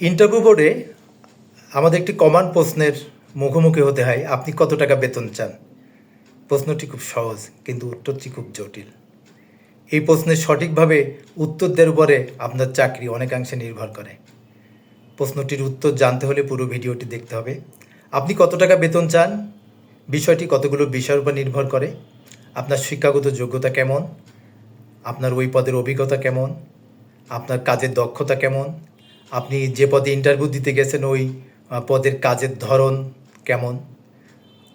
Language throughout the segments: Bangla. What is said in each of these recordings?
ইন্টারভিউ বোর্ডে আমাদের একটি কমান প্রশ্নের মুখোমুখি হতে হয়, আপনি কত টাকা বেতন চান? প্রশ্নটি খুব সহজ, কিন্তু উত্তরটি খুব জটিল। এই প্রশ্নের সঠিকভাবে উত্তর দেওয়ার উপরে আপনার চাকরি অনেকাংশে নির্ভর করে। প্রশ্নটির উত্তর জানতে হলে পুরো ভিডিওটি দেখতে হবে। আপনি কত টাকা বেতন চান? বিষয়টি কতগুলো বিষয়ের উপর নির্ভর করে। আপনার শিক্ষাগত যোগ্যতা কেমন? আপনার ওই পদের অভিজ্ঞতা কেমন? আপনার কাজের দক্ষতা কেমন? আপনি যে পদে ইন্টারভিউ দিতে গেছেন, ওই পদের কাজের ধরন কেমন?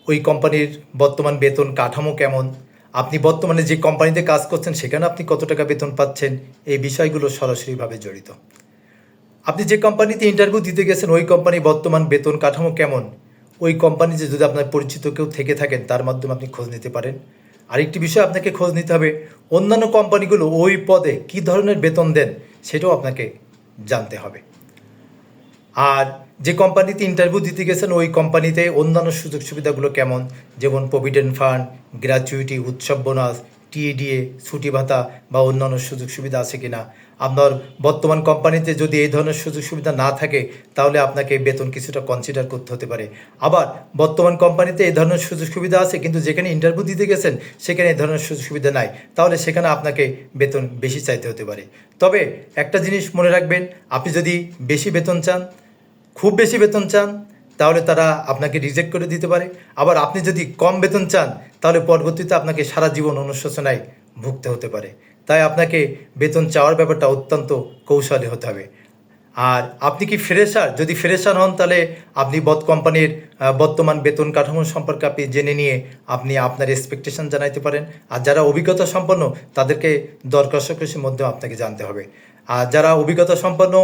ওই কোম্পানির বর্তমান বেতন কাঠামো কেমন? আপনি বর্তমানে যে কোম্পানিতে কাজ করছেন, সেখানে আপনি কত টাকা বেতন পাচ্ছেন? এই বিষয়গুলো সরাসরিভাবে জড়িত। আপনি যে কোম্পানিতে ইন্টারভিউ দিতে গেছেন, ওই কোম্পানির বর্তমান বেতন কাঠামো কেমন? ওই কোম্পানিতে যদি আপনার পরিচিত কেউ থেকে থাকেন, তার মাধ্যমে আপনি খোঁজ নিতে পারেন। আরেকটি বিষয় আপনাকে খোঁজ নিতে হবে, অন্যান্য কোম্পানিগুলো ওই পদে কী ধরনের বেতন দেন, সেটাও আপনাকে জানতে হবে। আর যে কোম্পানিতে ইন্টারভিউ দিতে গেছেন, ওই কোম্পানিতে অন্যান্য সুযোগ সুবিধাগুলো কেমন? যেমন প্রভিডেন্ট ফান্ড গ্র্যাচুইটি উৎসব বোনাস টিএডিএ, ছুটি ভাতা বা অন্যান্য সুযোগ সুবিধা আছে কিনা? আপনার বর্তমান কোম্পানিতে যদি এই ধরনের সুযোগ সুবিধা না থাকে, তাহলে আপনাকে বেতন কিছুটা কনসিডার করতে হতে পারে। আবার, বর্তমান কোম্পানিতে এই ধরনের সুযোগ সুবিধা আছে, কিন্তু যেখানে ইন্টারভিউ দিতে গেছেন, সেখানে এই ধরনের সুযোগ সুবিধা নাই। তাহলে সেখানে আপনাকে বেতন বেশি চাইতে হতে পারে। তবে একটা জিনিস মনে রাখবেন, আপনি যদি বেশি বেতন চান, খুব বেশি বেতন চান তাহলে তারা আপনাকে রিজেক্ট করে দিতে পারে। আবার আপনি যদি কম বেতন চান, তাহলে পরবর্তীতে আপনাকে সারা জীবন অনুশোচনায় ভুগতে হতে পারে। তাই আপনাকে বেতন চাওয়ার ব্যাপারটা অত্যন্ত কৌশলী হতে হবে। আর আপনি কি ফ্রেশার যদি ফ্রেশার হন, তাহলে আপনি বদ কোম্পানির বর্তমান বেতন কাঠামো সম্পর্কে আপনি জেনে নিয়ে আপনি আপনার এক্সপেকটেশন জানাইতে পারেন। আর যারা অভিজ্ঞতা সম্পন্ন, তাদেরকে দর কষাকষির মধ্যেও আপনাকে জানতে হবে। আর যারা অভিজ্ঞতা সম্পন্ন,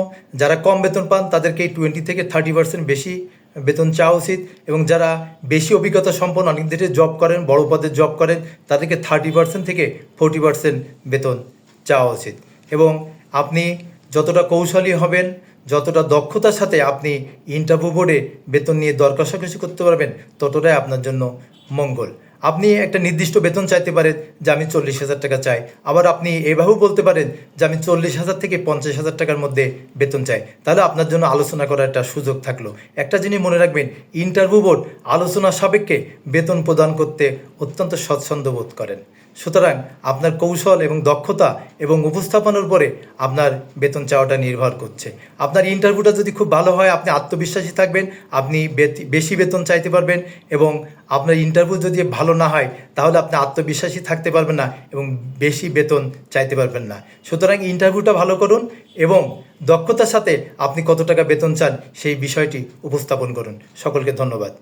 যারা কম বেতন পান, তাদেরকে টোয়েন্টি থেকে থার্টি পার্সেন্ট বেশি বেতন চাওয়া উচিত এবং যারা বেশি অভিজ্ঞতা সম্পন্ন অনেক দেশে জব করেন, বড় পদে জব করেন, তাদেরকে থার্টি পার্সেন্ট থেকে ফোর্টি পার্সেন্ট বেতন চাওয়া উচিত। এবং আপনি যতটা কৌশলী হবেন, যতটা দক্ষতার সাথে আপনি ইন্টারভিউ বোর্ডে বেতন নিয়ে দর কষাকষি করতে পারবেন, ততটাই আপনার জন্য মঙ্গল। আপনি একটা নির্দিষ্ট বেতন চাইতে পারেন যে আমি চল্লিশ হাজার টাকা চাই। আবার আপনি এভাবেও বলতে পারেন যে আমি চল্লিশ হাজার থেকে পঞ্চাশ হাজার টাকার মধ্যে বেতন চাই। তাহলে আপনার জন্য আলোচনা করার একটা সুযোগ থাকল। একটা জিনিস মনে রাখবেন ইন্টারভিউ বোর্ড আলোচনা সাপেক্ষে বেতন প্রদান করতে অত্যন্ত স্বচ্ছন্দ বোধ করেন। সুতরাং আপনার কৌশল এবং দক্ষতা এবং উপস্থাপনার উপরে আপনার বেতন চাওয়াটা নির্ভর করছে। আপনার ইন্টারভিউটা যদি খুব ভালো হয়, আপনি আত্মবিশ্বাসী থাকবেন, আপনি বেশি বেতন চাইতে পারবেন এবং আপনার ইন্টারভিউ যদি ভালো না হয়, তাহলে আপনি আত্মবিশ্বাসী থাকতে পারবেন না এবং বেশি বেতন চাইতে পারবেন না। সুতরাং ইন্টারভিউটা ভালো করুন এবং দক্ষতার সাথে আপনি কত টাকা বেতন চান সেই বিষয়টি উপস্থাপন করুন। সকলকে ধন্যবাদ।